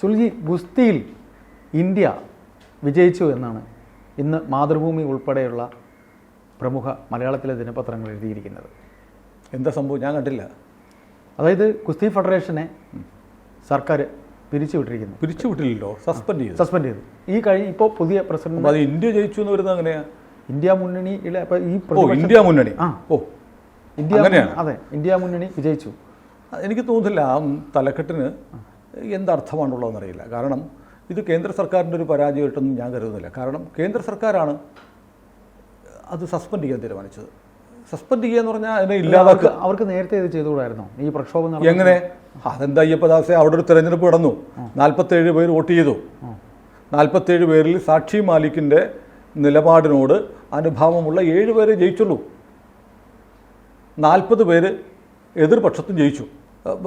സുൽജി ഗുസ്തിയിൽ India വിജയിച്ചു എന്നാണ് ഇന്ന് മാതൃഭൂമി ഉൾപ്പെടെയുള്ള പ്രമുഖ മലയാളത്തിലെ ദിനപത്രങ്ങൾ എഴുതിയിരിക്കുന്നത്. എന്താ സംഭവം? ഞാൻ കണ്ടില്ല. അതായത് കുസ്തി ഫെഡറേഷനെ സർക്കാർ പിരിച്ചുവിട്ടിരിക്കുന്നു. പിരിച്ചുവിട്ടില്ലല്ലോ? സസ്പെൻഡ് ചെയ്തു. സസ്പെൻഡ് ചെയ്തു. ഈ കഴിഞ്ഞ ഇപ്പോൾ പുതിയ പ്രസിഡന്റ് അത് ഇന്ത്യ ജയിച്ചു എന്ന് വരുന്നത് അങ്ങനെയാ ഇന്ത്യ മുന്നണിയിലെ അപ്പോൾ ഈ ഇന്ത്യ മുന്നണി. ആ. ഓ ഇന്ത്യ അങ്ങനെയാണ്. അതെ ഇന്ത്യ മുന്നണി വിജയിച്ചു. എനിക്ക് തോന്നുന്നില്ല ആ തലക്കെട്ടിന് എന്തർത്ഥമാണുള്ളതെന്ന് അറിയില്ല കാരണം ഇത് കേന്ദ്ര സർക്കാരിന്റെ ഒരു പരാജയമായിട്ടൊന്നും ഞാൻ കരുതുന്നില്ല. കാരണം കേന്ദ്ര സർക്കാരാണ് അത് സസ്പെൻഡ് ചെയ്യാൻ തീരുമാനിച്ചത്. സസ്പെൻഡ് ചെയ്യുക എന്ന് പറഞ്ഞാൽ അതിനെ ഇല്ലാതാക്കുക. അവർക്ക് നേരത്തെ ഇത് ചെയ്തുകൂടായിരുന്നോ? ഈ പ്രക്ഷോഭം എങ്ങനെ? അതെന്താ അയ്യപ്പദാസെ അവിടെ ഒരു തെരഞ്ഞെടുപ്പ് നടന്നു നാൽപ്പത്തേഴ് പേര് വോട്ട് ചെയ്തു. നാൽപ്പത്തേഴ് പേരിൽ സാക്ഷി മാലിക്കിന്റെ നിലപാടിനോട് അനുഭാവമുള്ള ഏഴ് പേരെ ജയിച്ചുള്ളൂ. നാൽപ്പത് പേര് എതിർപക്ഷത്തും ജയിച്ചു.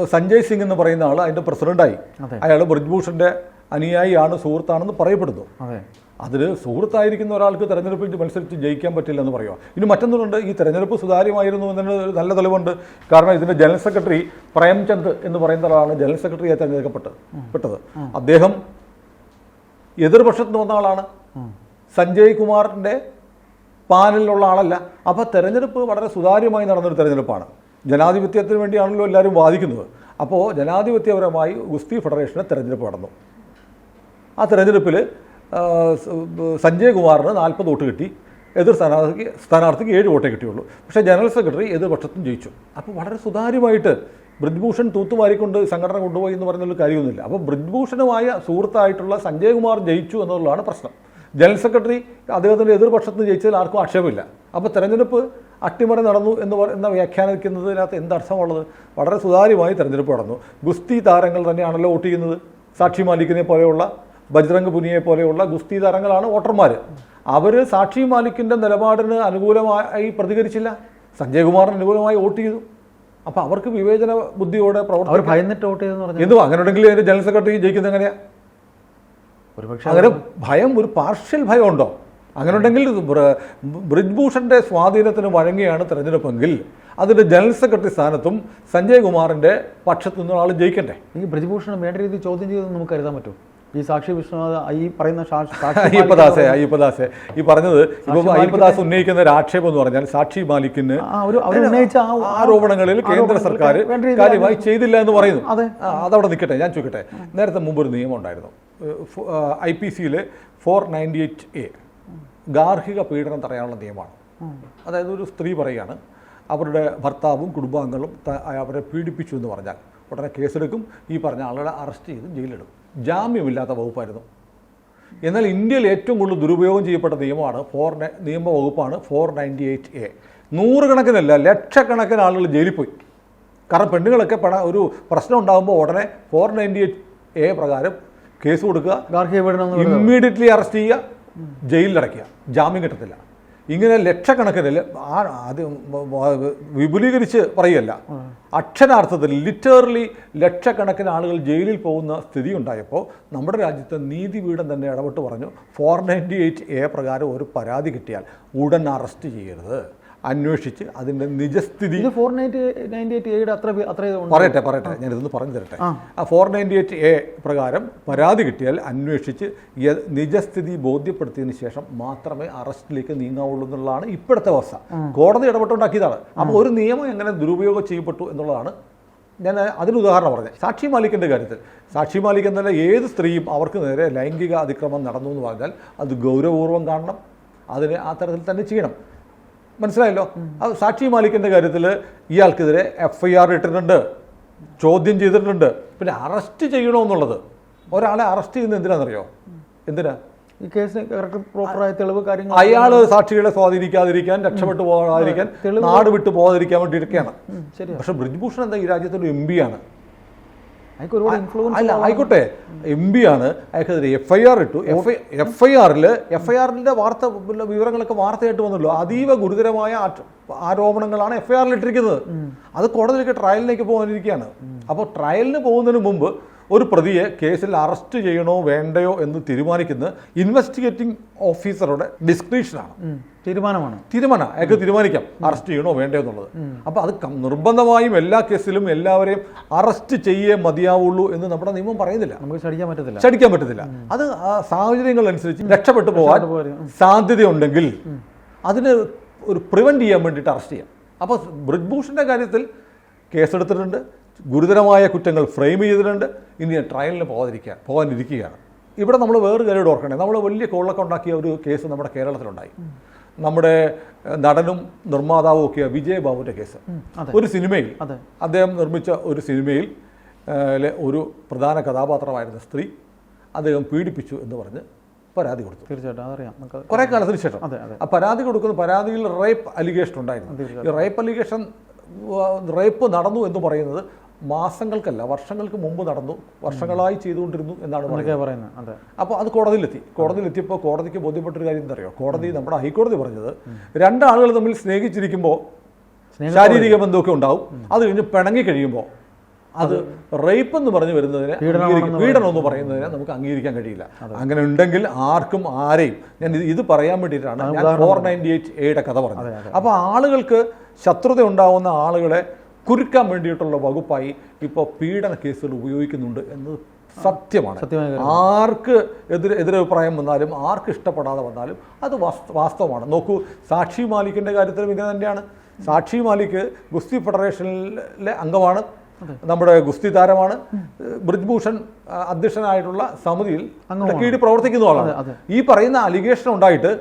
സഞ്ജയ് സിംഗ് എന്ന് പറയുന്ന ആൾ അതിന്റെ പ്രസിഡന്റായി. അയാൾ ബ്രിജ്ഭൂഷന്റെ അനുയായിയാണ് സുഹൃത്താണെന്ന് പറയപ്പെടുന്നു. അതെ. അതിൽ സുഹൃത്തായിരിക്കുന്ന ഒരാൾക്ക് തെരഞ്ഞെടുപ്പിൽ മത്സരിച്ച് ജയിക്കാൻ പറ്റില്ല എന്ന് പറയുക ഇനി മറ്റൊന്നുണ്ട് ഈ തെരഞ്ഞെടുപ്പ് സുതാര്യമായിരുന്നു എന്നതിന് നല്ല തെളിവുണ്ട്. കാരണം ഇതിന്റെ ജനറൽ സെക്രട്ടറി പ്രേംചന്ദ് എന്ന് പറയുന്ന ആളാണ് ജനറൽ സെക്രട്ടറിയായി തെരഞ്ഞെടുക്കപ്പെട്ട് പെട്ടത്. അദ്ദേഹം എതിർപക്ഷത്ത് നിന്ന് വന്ന ആളാണ്. സഞ്ജയ് കുമാറിന്റെ പാനലിലുള്ള ആളല്ല. അപ്പോൾ തെരഞ്ഞെടുപ്പ് വളരെ സുതാര്യമായി നടന്നൊരു തെരഞ്ഞെടുപ്പാണ്. ജനാധിപത്യത്തിന് വേണ്ടിയാണല്ലോ എല്ലാവരും വാദിക്കുന്നത്. അപ്പോൾ ജനാധിപത്യപരമായി ഗുസ്തി ഫെഡറേഷന് തെരഞ്ഞെടുപ്പ് നടന്നു. ആ തെരഞ്ഞെടുപ്പിൽ സഞ്ജയ് കുമാറിന് നാൽപ്പത് വോട്ട് കിട്ടി. എതിർ സ്ഥാനാർത്ഥിക്ക് സ്ഥാനാർത്ഥിക്ക് ഏഴ് വോട്ടേ കിട്ടിയുള്ളൂ. പക്ഷേ ജനറൽ സെക്രട്ടറി എതിർപക്ഷത്തും ജയിച്ചു. അപ്പോൾ വളരെ സുതാര്യമായിട്ട് ബ്രിജ്ഭൂഷൺ തൂത്തുവാരിക്കൊണ്ട് സംഘടന കൊണ്ടുപോയി എന്ന് പറയുന്നൊരു കാര്യമൊന്നുമില്ല. അപ്പോൾ ബ്രിജ്ഭൂഷണുമായ സുഹൃത്തായിട്ടുള്ള സഞ്ജയ് കുമാർ ജയിച്ചു എന്നുള്ളതാണ് പ്രശ്നം. ജനറൽ സെക്രട്ടറി അദ്ദേഹത്തിന്റെ എതിർപക്ഷത്ത് നിന്ന് ജയിച്ചതിൽ ആർക്കും ആക്ഷേപമില്ല. അപ്പോൾ തെരഞ്ഞെടുപ്പ് അട്ടിമറി നടന്നു എന്ന് പറയുന്ന വ്യാഖ്യാനിക്കുന്നതിനകത്ത് എന്തർത്ഥമുള്ളത് വളരെ സുതാര്യമായി തെരഞ്ഞെടുപ്പ് നടന്നു. ഗുസ്തി താരങ്ങൾ തന്നെയാണല്ലോ വോട്ട് ചെയ്യുന്നത്. സാക്ഷി മാലിക്കിനെ പോലെയുള്ള ബജ്രംഗ് പുനിയെ പോലെയുള്ള ഗുസ്തി താരങ്ങളാണ് വോട്ടർമാർ അവർ സാക്ഷി മാലിക്കിന്റെ നിലപാടിന് അനുകൂലമായി പ്രതികരിച്ചില്ല. സഞ്ജയ് കുമാറിന് അനുകൂലമായി വോട്ട് ചെയ്തു. അപ്പോൾ അവർക്ക് വിവേചന ബുദ്ധിയോടെ അവർ പ്രവർത്തിക്കാൻ ഭയന്നിട്ട് വോട്ട് ചെയ്തെന്ന് പറഞ്ഞു എന്തുവാ? അങ്ങനെ ഉണ്ടെങ്കിൽ അതിന്റെ ജനറൽ സെക്രട്ടറി ജയിക്കുന്നത് എങ്ങനെയാ? ഒരുപക്ഷെ അങ്ങനെ ഭയം ഒരു പാർഷ്യൽ ഭയം ഉണ്ടോ അങ്ങനെ ഉണ്ടെങ്കിൽ ബ്ര- ബ്രിജ്ഭൂഷന്റെ സ്വാധീനത്തിന് വഴങ്ങിയാണ് തെരഞ്ഞെടുപ്പെങ്കിൽ അതിന്റെ ജനറൽ സെക്രട്ടറി സ്ഥാനത്തും സഞ്ജയ് കുമാറിന്റെ പക്ഷത്തു നിന്ന് ആൾ ജയിക്കണ്ടേ? ഈ ബ്രിജ്ഭൂഷണം വേണ്ട രീതിയിൽ ചോദ്യം ചെയ്തെന്ന് നമുക്ക് കരുതാൻ പറ്റും ഈ സാക്ഷി വിശ്വനാഥ് ഈ പറയുന്ന അയ്യപ്പദാസെ അയ്യപ്പദാസെ ഈ പറഞ്ഞത് ഇപ്പൊ അയ്യപ്പദാസ് ഉന്നയിക്കുന്ന ഒരു ആക്ഷേപം എന്ന് പറഞ്ഞാൽ സാക്ഷി മാലിക്കിന് ഉന്നയിച്ച ആരോപണങ്ങളിൽ കേന്ദ്ര സർക്കാർ കാര്യമായി ചെയ്തില്ല എന്ന് പറയുന്നു. അതെ. അതവിടെ നിൽക്കട്ടെ ഞാൻ ചോദിക്കട്ടെ. നേരത്തെ മുമ്പ് ഒരു നിയമം ഉണ്ടായിരുന്നു. ഐ പി സിയിലെ ഫോർ നയന്റി എയ്റ്റ് എ. ഗാർഹിക പീഡനം തടയാനുള്ള നിയമമാണ്. അതായത് ഒരു സ്ത്രീ പറയുകയാണ് അവരുടെ ഭർത്താവും കുടുംബാംഗങ്ങളും അവരെ പീഡിപ്പിച്ചു എന്ന് പറഞ്ഞാൽ ഉടനെ കേസെടുക്കും ഈ പറഞ്ഞ ആളുകളെ അറസ്റ്റ് ചെയ്ത് ജയിലിടും ജാമ്യമില്ലാത്ത വകുപ്പായിരുന്നു. എന്നാൽ ഇന്ത്യയിൽ ഏറ്റവും കൂടുതൽ ദുരുപയോഗം ചെയ്യപ്പെട്ട നിയമമാണ് ഫോർ നിയമ വകുപ്പാണ് ഫോർ നയന്റി എയ്റ്റ് എ. നൂറുകണക്കിനല്ല ലക്ഷക്കണക്കിന് ആളുകൾ ജയിലിൽ പോയി. കാരണം പെണ്ണുങ്ങളൊക്കെ പണ ഒരു പ്രശ്നം ഉണ്ടാകുമ്പോൾ ഉടനെ ഫോർ നയന്റി എയ്റ്റ് എ പ്രകാരം കേസ് കൊടുക്കുക ഗാർഹിക പീഡനം ഇമ്മീഡിയറ്റ്ലി അറസ്റ്റ് ചെയ്യുക ജയിലിലടയ്ക്കുക. ജാമ്യം കിട്ടത്തില്ല. ഇങ്ങനെ ലക്ഷക്കണക്കിന് ആ അത് വിപുലീകരിച്ച് പറയല്ല അക്ഷരാർത്ഥത്തിൽ ലിറ്ററലി ലക്ഷക്കണക്കിന് ആളുകൾ ജയിലിൽ പോകുന്ന സ്ഥിതി ഉണ്ടായപ്പോൾ നമ്മുടെ രാജ്യത്തെ നീതിപീഠം തന്നെ ഇടപെട്ട് പറഞ്ഞു ഫോർ നയന്റി എയ്റ്റ് എ പ്രകാരം ഒരു പരാതി കിട്ടിയാൽ ഉടൻ അറസ്റ്റ് ചെയ്യരുത്. അന്വേഷിച്ച് അതിന്റെ നിജസ്ഥിതി ഫോർ നയന്റി നയന്റി എയ്റ്റ് എയുടെ അത്ര അത്ര പറയട്ടെ പറയട്ടെ പറയട്ടെ. ഞാനിതൊന്ന് പറഞ്ഞു തരട്ടെ. ആ. ഫോർ നയന്റി എയ്റ്റ് എ പ്രകാരം പരാതി കിട്ടിയാൽ അന്വേഷിച്ച് നിജസ്ഥിതി ബോധ്യപ്പെടുത്തിയതിന് ശേഷം മാത്രമേ അറസ്റ്റിലേക്ക് നീങ്ങാവുള്ളൂ എന്നുള്ളതാണ് ഇപ്പോഴത്തെ അവസ്ഥ. കോടതി ഇടപെട്ടുണ്ടാക്കിയതാണ്. അപ്പോൾ ഒരു നിയമം എങ്ങനെ ദുരുപയോഗം ചെയ്യപ്പെട്ടു എന്നുള്ളതാണ് ഞാൻ അതിന് ഉദാഹരണം പറഞ്ഞത്. സാക്ഷി മാലിക്കിന്റെ കാര്യത്തിൽ. സാക്ഷി മാലിക് എന്നല്ല ഏത് സ്ത്രീയും അവർക്ക് നേരെ ലൈംഗിക അതിക്രമം നടന്നു എന്ന് പറഞ്ഞാൽ അത് ഗൗരവപൂർവം കാണണം. അതിനെ ആ തരത്തിൽ തന്നെ ചെയ്യണം. മനസ്സിലായല്ലോ? അത് സാക്ഷി മാലിക്കിന്റെ കാര്യത്തിൽ ഇയാൾക്കെതിരെ എഫ് ഐ ആർ ഇട്ടിട്ടുണ്ട്. ചോദ്യം ചെയ്തിട്ടുണ്ട്. പിന്നെ അറസ്റ്റ് ചെയ്യണമെന്നുള്ളത് ഒരാളെ അറസ്റ്റ് ചെയ്യുന്നത് എന്തിനാണെന്നറിയോ? എന്തിനാ? ഈ കേസ് പ്രോപ്പറായ തെളിവ് കാര്യങ്ങൾ അയാൾ സാക്ഷികളെ സ്വാധീനിക്കാതിരിക്കാൻ രക്ഷപ്പെട്ടു പോകാതിരിക്കാൻ നാട് വിട്ടു പോകാതിരിക്കാൻ വേണ്ടിയിരിക്കുകയാണ് പക്ഷെ ബ്രിജ്ഭൂഷൺ എന്താ ഈ രാജ്യത്തൊരു എം പി ആണ് അയാൾക്ക് ഒരുപാട് ഇൻഫ്ലുവൻസ് അല്ല ആയിക്കോട്ടെ. എം പി ആണ് അയാൾക്കെതിരെ എഫ് ഐ ആർ ഇട്ടു എഫ് ഐ എഫ് ഐ ആറിൽ എഫ് ഐ ആറിന്റെ വാർത്ത വിവരങ്ങളൊക്കെ വാർത്തയായിട്ട് വന്നല്ലോ. അതീവ ഗുരുതരമായ ആരോപണങ്ങളാണ് എഫ് ഐ ആറിൽ ഇട്ടിരിക്കുന്നത്. അത് കോടതിയിലേക്ക് ട്രയലിലേക്ക് പോകാനിരിക്കുകയാണ്. അപ്പോൾ ട്രയലിന് പോകുന്നതിന് മുമ്പ് ഒരു പ്രതിയെ കേസിൽ അറസ്റ്റ് ചെയ്യണോ വേണ്ടയോ എന്ന് തീരുമാനിക്കുന്നത് ഇൻവെസ്റ്റിഗേറ്റിംഗ് ഓഫീസറുടെ ഡിസ്ക്രിപ്ഷനാണ്. തീരുമാനമാണ്. തീരുമാനം അയാൾക്ക് തീരുമാനിക്കാം. അറസ്റ്റ് ചെയ്യണോ വേണ്ടോ എന്നുള്ളത്. അപ്പോൾ അത് നിർബന്ധമായും എല്ലാ കേസിലും എല്ലാവരെയും അറസ്റ്റ് ചെയ്യേ മതിയാവുള്ളൂ എന്ന് നമ്മുടെ നിയമം പറയുന്നില്ല. നമുക്ക് ചടിക്കാൻ പറ്റത്തില്ല. ചടിക്കാൻ പറ്റത്തില്ല. അത് സാഹചര്യങ്ങൾ അനുസരിച്ച് രക്ഷപ്പെട്ടു പോകാൻ സാധ്യതയുണ്ടെങ്കിൽ അതിന് ഒരു പ്രിവെന്റ് ചെയ്യാൻ വേണ്ടിയിട്ട് അറസ്റ്റ് ചെയ്യാം. അപ്പോൾ ബ്രിജ്ഭൂഷന്റെ കാര്യത്തിൽ കേസെടുത്തിട്ടുണ്ട്. ഗുരുതരമായ കുറ്റങ്ങൾ ഫ്രെയിം ചെയ്തിട്ടുണ്ട്. ഇനി ട്രയലിന് പോകാതിരിക്കുക പോകാനിരിക്കുകയാണ്. ഇവിടെ നമ്മൾ വേറൊരു കാര്യം ഓർക്കണേ. നമ്മൾ വലിയ കോളൊക്കെ ഉണ്ടാക്കിയ ഒരു കേസ് നമ്മുടെ കേരളത്തിലുണ്ടായി. നമ്മുടെ നടനും നിർമ്മാതാവും ഒക്കെ വിജയ് ബാബുവിന്റെ കേസ് ഒരു സിനിമയിൽ അദ്ദേഹം നിർമ്മിച്ച ഒരു സിനിമയിൽ ഒരു പ്രധാന കഥാപാത്രമായിരുന്ന സ്ത്രീ അദ്ദേഹം പീഡിപ്പിച്ചു എന്ന് പറഞ്ഞ് പരാതി കൊടുത്തു. തീർച്ചയായിട്ടും അതറിയാം. കുറെ കാലത്തിന് ശേഷം. ആ പരാതി കൊടുക്കുന്ന പരാതിയിൽ റേപ്പ് അലിഗേഷൻ ഉണ്ടായിരുന്നു. ഈ റേപ്പ് അലിഗേഷൻ റേപ്പ് നടന്നു എന്ന് പറയുന്നത് മാസങ്ങൾക്കല്ല വർഷങ്ങൾക്ക് മുമ്പ് നടന്നു വർഷങ്ങളായി ചെയ്തുകൊണ്ടിരുന്നു എന്നാണ് പറയുന്നത്. അതെ. അപ്പോൾ അത് കോടതിയിലെത്തി. കോടതിയിലെത്തിയപ്പോൾ കോടതിക്ക് ബോധ്യപ്പെട്ടൊരു കാര്യം എന്താ അറിയോ? കോടതി നമ്മുടെ ഹൈക്കോടതി പറഞ്ഞത് രണ്ടാളുകൾ തമ്മിൽ സ്നേഹിച്ചിരിക്കുമ്പോൾ ശാരീരിക ബന്ധമൊക്കെ ഉണ്ടാവും. അത് കഴിഞ്ഞ് പിണങ്ങി കഴിയുമ്പോൾ അത് റേപ്പ് എന്ന് പറഞ്ഞു വരുന്നതിനെ പീഡനം എന്ന് പറയുന്നതിനെ നമുക്ക് അംഗീകരിക്കാൻ കഴിയില്ല. അങ്ങനെ ഉണ്ടെങ്കിൽ ആർക്കും ആരെയും ഞാൻ ഇത് ഇത് പറയാൻ വേണ്ടിയിട്ടാണ് ഞാൻ ഫോർ നയന്റി എയ്റ്റ് എയുടെ കഥ പറഞ്ഞത്. അപ്പോൾ ആളുകൾക്ക് ശത്രുത ഉണ്ടാവുന്ന ആളുകളെ കുരുക്കാൻ വേണ്ടിയിട്ടുള്ള വകുപ്പായി ഇപ്പോൾ പീഡന കേസുകൾ ഉപയോഗിക്കുന്നുണ്ട് എന്നത് സത്യമാണ്. ആർക്ക് എതിരെ എതിരഭിപ്രായം വന്നാലും ആർക്ക് ഇഷ്ടപ്പെടാതെ വന്നാലും അത് വാസ്തവമാണ്. നോക്കൂ സാക്ഷി മാലിക്കിന്റെ കാര്യത്തിലും ഇങ്ങനെ തന്നെയാണ്. സാക്ഷി മാലിക് ഗുസ്തി ഫെഡറേഷനിലെ അംഗമാണ്. നമ്മുടെ ഗുസ്തി താരമാണ്. ബ്രിജ്ഭൂഷൺ അധ്യക്ഷനായിട്ടുള്ള സമിതിയിൽ കീഴിൽ പ്രവർത്തിക്കുന്ന ആളാണ്. ഈ പറയുന്ന അലിഗേഷൻ ഉണ്ടായിട്ട്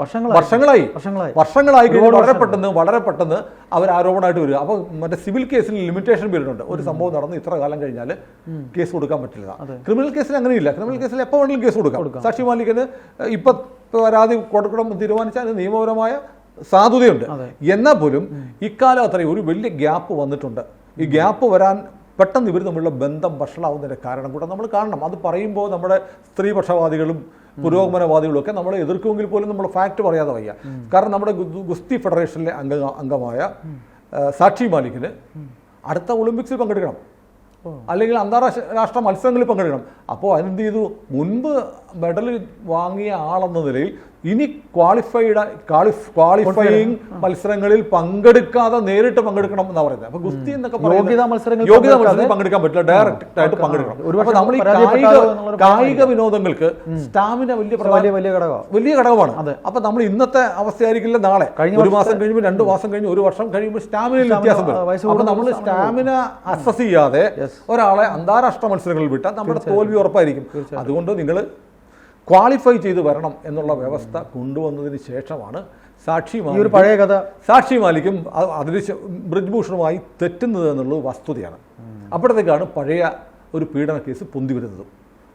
വർഷങ്ങളായി. വർഷങ്ങളായി. വർഷങ്ങളായി. വളരെ പെട്ടെന്ന് വളരെ പെട്ടെന്ന് അവർ ആരോപണമായിട്ട് വരിക. അപ്പോൾ മറ്റേ സിവിൽ കേസിൽ ലിമിറ്റേഷൻ പീരീഡ് ഉണ്ട്. ഒരു സംഭവം നടന്ന് ഇത്ര കാലം കഴിഞ്ഞാൽ കേസ് കൊടുക്കാൻ പറ്റില്ല. ക്രിമിനൽ കേസിൽ അങ്ങനെയില്ല. ക്രിമിനൽ കേസിൽ എപ്പോൾ വേണമെങ്കിലും കേസ് കൊടുക്കാം. സാക്ഷി മാലിക്കിന് ഇപ്പൊ പരാതി കൊടുക്കണം തീരുമാനിച്ചാൽ നിയമപരമായ സാധുതയുണ്ട്. എന്നാൽ പോലും ഇക്കാലം അത്രയും ഒരു വലിയ ഗ്യാപ്പ് വന്നിട്ടുണ്ട്. ഈ ഗ്യാപ്പ് വരാൻ പെട്ടെന്ന് ഇവർ തമ്മിലുള്ള ബന്ധം വഷളാവുന്നതിന്റെ കാരണം കൂടെ നമ്മൾ കാണണം. അത് പറയുമ്പോൾ നമ്മുടെ സ്ത്രീപക്ഷവാദികളും പുരോഗമനവാദികളും ഒക്കെ നമ്മളെ എതിർക്കുമെങ്കിൽ പോലും നമ്മൾ ഫാക്ട് പറയാതെ വയ്യ. കാരണം നമ്മുടെ ഗുസ്തി ഫെഡറേഷനിലെ അംഗ അംഗമായ സാക്ഷി മാലിക്കിന് അടുത്ത ഒളിമ്പിക്സിൽ പങ്കെടുക്കണം. അല്ലെങ്കിൽ അന്താരാഷ്ട്ര രാഷ്ട്ര മത്സരങ്ങളിൽ പങ്കെടുക്കണം. അപ്പോൾ അതിനെന്ത് ചെയ്തു? മുൻപ് മെഡൽ വാങ്ങിയ ആളെന്ന നിലയിൽ ഇനി ക്വാളിഫൈഡ് ക്വാളിഫൈയിങ് മത്സരങ്ങളിൽ പങ്കെടുക്കാതെ നേരിട്ട് പങ്കെടുക്കണം എന്നാ പറയുന്നത്. അപ്പൊ ഗുസ്തി എന്നൊക്കെ യോഗ്യതാ മത്സരങ്ങൾ യോഗ്യതാ മത്സരങ്ങൾ മത്സരത്തിൽ പങ്കെടുക്കാൻ പറ്റില്ല. ഡയറക്റ്റ് ആയിട്ട് പങ്കെടുക്കണം. ഒരുപക്ഷെ അപ്പൊ നമ്മൾ ഈ കായിക കായിക വിനോദങ്ങൾക്ക് സ്റ്റാമിന വലിയ വലിയ വലിയ ഘടകമാണ് വലിയ ഘടകമാണ്. അപ്പൊ നമ്മൾ ഇന്നത്തെ അവസ്ഥയായിരിക്കില്ല നാളെ. കഴിഞ്ഞ ഒരു മാസം കഴിയുമ്പോൾ രണ്ട് മാസം കഴിഞ്ഞ് ഒരു വർഷം കഴിയുമ്പോൾ സ്റ്റാമിനയിൽ വ്യത്യാസം വരും. അപ്പൊ നമ്മൾ സ്റ്റാമിന അസസ് ചെയ്യാതെ ഒരാളെ അന്താരാഷ്ട്ര മത്സരങ്ങളിൽ വിട്ടാൽ നമ്മുടെ തോൽവി ഉറപ്പായിരിക്കും. അതുകൊണ്ട് നിങ്ങൾ ക്വാളിഫൈ ചെയ്ത് വരണം എന്നുള്ള വ്യവസ്ഥ കൊണ്ടുവന്നതിന് ശേഷമാണ് സാക്ഷി ഈ ഒരു പഴയ കഥ. സാക്ഷി മാലിക്കും അതിന് ബ്രിജ്ഭൂഷണുമായി തെറ്റുന്നത് എന്നുള്ളത് വസ്തുതയാണ്. അപ്പോഴത്തേക്കാണ് പഴയ ഒരു പീഡന കേസ് പൊന്തി വരുന്നത്.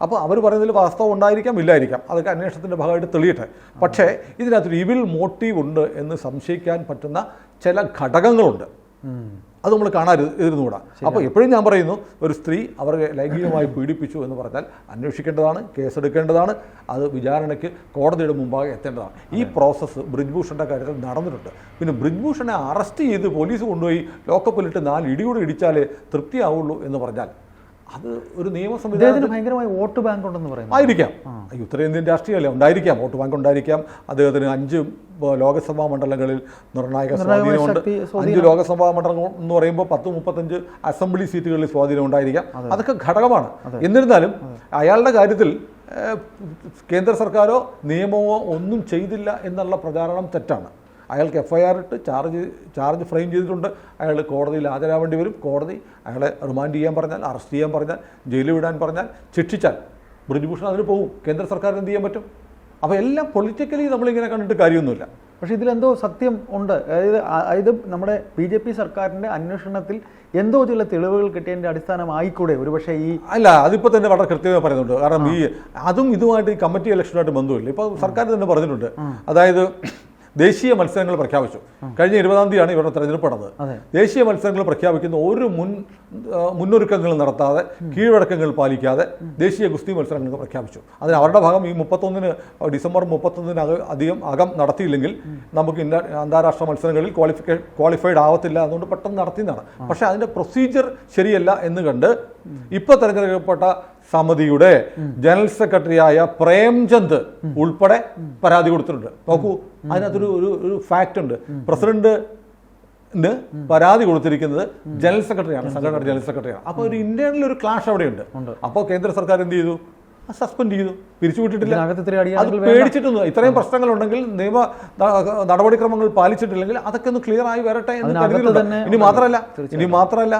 അപ്പോൾ അവർ പറയുന്നതിൽ വാസ്തവം ഉണ്ടായിരിക്കാം ഇല്ലായിരിക്കാം. അതൊക്കെ അന്വേഷണത്തിന്റെ ഭാഗമായിട്ട് തെളിയട്ടെ. പക്ഷേ ഇതിനകത്തൊരു ഇവിൽ മോട്ടീവ് ഉണ്ട് എന്ന് സംശയിക്കാൻ പറ്റുന്ന ചില ഘടകങ്ങളുണ്ട്. അത് നമ്മൾ കാണാൻ ഇരുന്നുകൂടാ അപ്പോൾ എപ്പോഴും ഞാൻ പറയുന്നു ഒരു സ്ത്രീ അവരെ ലൈംഗികമായി പീഡിപ്പിച്ചു എന്ന് പറഞ്ഞാൽ അന്വേഷിക്കേണ്ടതാണ് കേസെടുക്കേണ്ടതാണ് അത് വിചാരണയ്ക്ക് കോടതിയുടെ മുമ്പാകെ എത്തേണ്ടതാണ്. ഈ പ്രോസസ്സ് ബ്രിജ്ഭൂഷന്റെ കാര്യത്തിൽ നടന്നിട്ടുണ്ട്. പിന്നെ ബ്രിജ്ഭൂഷണെ അറസ്റ്റ് ചെയ്ത് പോലീസ് കൊണ്ടുപോയി ലോക്കപ്പിലിട്ട് നാല് ഇടികൂടി ഇടിച്ചാലേ തൃപ്തിയാവുള്ളൂ എന്ന് പറഞ്ഞാൽ അത് ഒരു നിയമ സംവിധാനത്തിന് ഭയങ്കരമായി വോട്ട് ബാങ്ക് ഉണ്ടെന്ന് പറയുന്നത് ആയിരിക്കാം. ഉത്തരേന്ത്യൻ രാഷ്ട്രീയമല്ലേ? ഉണ്ടായിരിക്കാം. വോട്ട് ബാങ്ക് ഉണ്ടായിരിക്കാം. അദ്ദേഹത്തിന് അഞ്ച് ലോകസഭാ മണ്ഡലങ്ങളിൽ നിർണായക സ്വാധീനമുണ്ട്. അഞ്ച് ലോകസഭാ മണ്ഡലങ്ങൾ എന്ന് പറയുമ്പോൾ പത്ത് മുപ്പത്തഞ്ച് അസംബ്ലി സീറ്റുകളിൽ സ്വാധീനം ഉണ്ടായിരിക്കാം. അതൊക്കെ ഘടകമാണ്. എന്നിരുന്നാലും അയാളുടെ കാര്യത്തിൽ കേന്ദ്ര സർക്കാരോ നിയമമോ ഒന്നും ചെയ്തില്ല എന്നുള്ള പ്രചാരണം തെറ്റാണ്. അയാൾക്ക് എഫ് ഐ ആർ ഇട്ട് ചാർജ് ചാർജ് ഫ്രെയിം ചെയ്തിട്ടുണ്ട്. അയാൾ കോടതിയിൽ ഹാജരാവേണ്ടി വരും. കോടതി അയാളെ റിമാൻഡ് ചെയ്യാൻ പറഞ്ഞാൽ അറസ്റ്റ് ചെയ്യാൻ പറഞ്ഞാൽ ജയിലിൽ വിടാൻ പറഞ്ഞാൽ ശിക്ഷിച്ചാൽ ബ്രിജ്ഭൂഷൺ അതിന് പോകും. കേന്ദ്ര സർക്കാരിന് എന്ത് ചെയ്യാൻ പറ്റും? അപ്പോൾ എല്ലാം പൊളിറ്റിക്കലി നമ്മളിങ്ങനെ കണ്ടിട്ട് കാര്യമൊന്നുമില്ല. പക്ഷേ ഇതിലെന്തോ സത്യം ഉണ്ട്. അതായത് അതായത് ഇത് നമ്മുടെ ബി ജെ പി സർക്കാരിന്റെ അന്വേഷണത്തിൽ എന്തോ ചില തെളിവുകൾ കിട്ടിയതിന്റെ അടിസ്ഥാനമായിക്കൂടെ? ഒരുപക്ഷെ ഈ അല്ല അതിപ്പോൾ തന്നെ വളരെ കൃത്യമായി പറയുന്നുണ്ട്. കാരണം ഈ അതും ഇതുമായിട്ട് ഈ കമ്മിറ്റി ഇലക്ഷനുമായിട്ട് ബന്ധമില്ല. ഇപ്പോൾ സർക്കാർ തന്നെ പറഞ്ഞിട്ടുണ്ട്. അതായത് ദേശീയ മത്സരങ്ങൾ പ്രഖ്യാപിച്ചു. കഴിഞ്ഞ ഇരുപതാം തീയതിയാണ് ഇവരുടെ തെരഞ്ഞെടുപ്പ് നടന്നത് ദേശീയ മത്സരങ്ങൾ പ്രഖ്യാപിക്കുന്ന ഒരു മുൻ മുന്നൊരുക്കങ്ങൾ നടത്താതെ കീഴടക്കങ്ങൾ പാലിക്കാതെ ദേശീയ ഗുസ്തി മത്സരങ്ങൾ പ്രഖ്യാപിച്ചു. അതിന് അവരുടെ ഭാഗം ഈ മുപ്പത്തൊന്നിന് ഡിസംബർ മുപ്പത്തൊന്നിന് അധികം അകം നടത്തിയില്ലെങ്കിൽ നമുക്ക് അന്താരാഷ്ട്ര മത്സരങ്ങളിൽ ക്വാളിഫിക്കേ ക്വാളിഫൈഡ് ആവത്തില്ല അതുകൊണ്ട് പെട്ടെന്ന് നടത്തിയെന്നാണ്. പക്ഷേ അതിന്റെ പ്രൊസീജിയർ ശരിയല്ല എന്ന് കണ്ട് ഇപ്പോൾ തെരഞ്ഞെടുക്കപ്പെട്ട സമിതിയുടെ ജനറൽ സെക്രട്ടറിയായ പ്രേംചന്ദ് ഉൾപ്പെടെ പരാതി കൊടുത്തിട്ടുണ്ട്. നോക്കൂ അതിനകത്തൊരു ഒരു ഒരു ഫാക്റ്റ് ഉണ്ട്. പ്രസിഡന്റ് പരാതി കൊടുത്തിരിക്കുന്നത് ജനറൽ സെക്രട്ടറിയാണ് സംഘടനയുടെ ജനറൽ സെക്രട്ടറിയാണ്. അപ്പോൾ ഒരു ഇന്റേണൽ ഒരു ക്ലാഷ് അവിടെയുണ്ട്. അപ്പോൾ കേന്ദ്ര സർക്കാർ എന്ത് ചെയ്തു? സസ്പെൻഡ് ചെയ്തു. പിരിച്ചുവിട്ടിട്ടില്ല അത്. പേടിച്ചിട്ടൊന്നും ഇത്രയും പ്രശ്നങ്ങളുണ്ടെങ്കിൽ നിയമ നടപടിക്രമങ്ങൾ പാലിച്ചിട്ടില്ലെങ്കിൽ അതൊക്കെ ഒന്ന് ക്ലിയർ ആയി വരട്ടെ എന്ന് കരുതിയിട്ടുണ്ട്. ഇനി മാത്രമല്ല ഇനി മാത്രമല്ല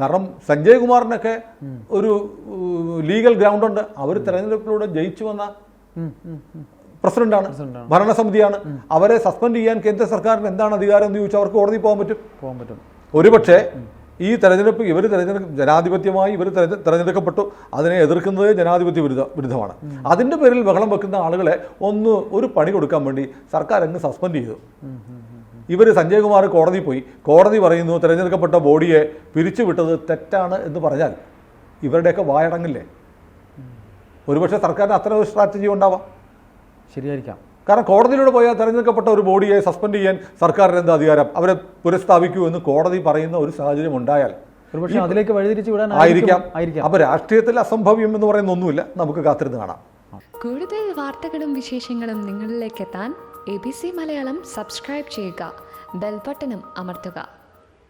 കാരണം സഞ്ജയ് കുമാറിനൊക്കെ ഒരു ലീഗൽ ഗ്രൗണ്ട് ഉണ്ട്. അവർ തെരഞ്ഞെടുപ്പിലൂടെ ജയിച്ചു വന്ന. പ്രസിഡന്റാണ് ഭരണസമിതിയാണ്. അവരെ സസ്പെൻഡ് ചെയ്യാൻ കേന്ദ്ര സർക്കാരിന് എന്താണ് അധികാരം എന്ന് ചോദിച്ചാൽ അവർക്ക് കോടതി പോകാൻ പറ്റും. പോകാൻ പറ്റും. ഒരുപക്ഷെ ഈ തെരഞ്ഞെടുപ്പ് ഇവർ തെരഞ്ഞെടുപ്പ് ജനാധിപത്യമായി ഇവർ തെരഞ്ഞെടുക്കപ്പെട്ടു. അതിനെ എതിർക്കുന്നത് ജനാധിപത്യ വിരുദ്ധ വിരുദ്ധമാണ്. അതിന്റെ പേരിൽ ബഹളം വെക്കുന്ന ആളുകളെ ഒന്ന് ഒരു പണി കൊടുക്കാൻ വേണ്ടി സർക്കാർ അങ്ങ് സസ്പെൻഡ് ചെയ്തു. ഇവർ സഞ്ജയ്കുമാർ കോടതി പോയി. കോടതി പറയുന്നു തിരഞ്ഞെടുക്കപ്പെട്ട ബോഡിയെ പിരിച്ചുവിട്ടത് തെറ്റാണ് എന്ന് പറഞ്ഞാൽ ഇവരുടെയൊക്കെ വായടങ്ങില്ലേ? ഒരുപക്ഷെ സർക്കാരിന് അത്ര ഒരു സ്ട്രാറ്റജി ഉണ്ടാവാം. ശരിയായിരിക്കാം. കാരണം കോടതിയിലൂടെ പോയാൽ തെരഞ്ഞെടുക്കപ്പെട്ട ഒരു ബോഡിയെ സസ്പെൻഡ് ചെയ്യാൻ സർക്കാരിന് എന്താ അധികാരം? അവരെ പുനഃസ്ഥാപിക്കൂ എന്ന് കോടതി പറയുന്ന ഒരു സാഹചര്യം ഉണ്ടായാൽ ഒരുപക്ഷെ അതിലേക്ക് വഴിതിരിച്ചു വിടാൻ ആയിരിക്കാം. ആയിരിക്കാം. അപ്പൊ രാഷ്ട്രീയത്തിൽ അസംഭവ്യം എന്ന് പറയുന്ന ഒന്നുമില്ല. നമുക്ക് കാത്തിരുന്ന് കാണാം. കൂടുതൽ വാർത്തകളും വിശേഷങ്ങളും നിങ്ങളിലേക്ക് എത്താൻ A B C Malayalam subscribe ചെയ്യുക. ബെൽബട്ടനും അമർത്തുക.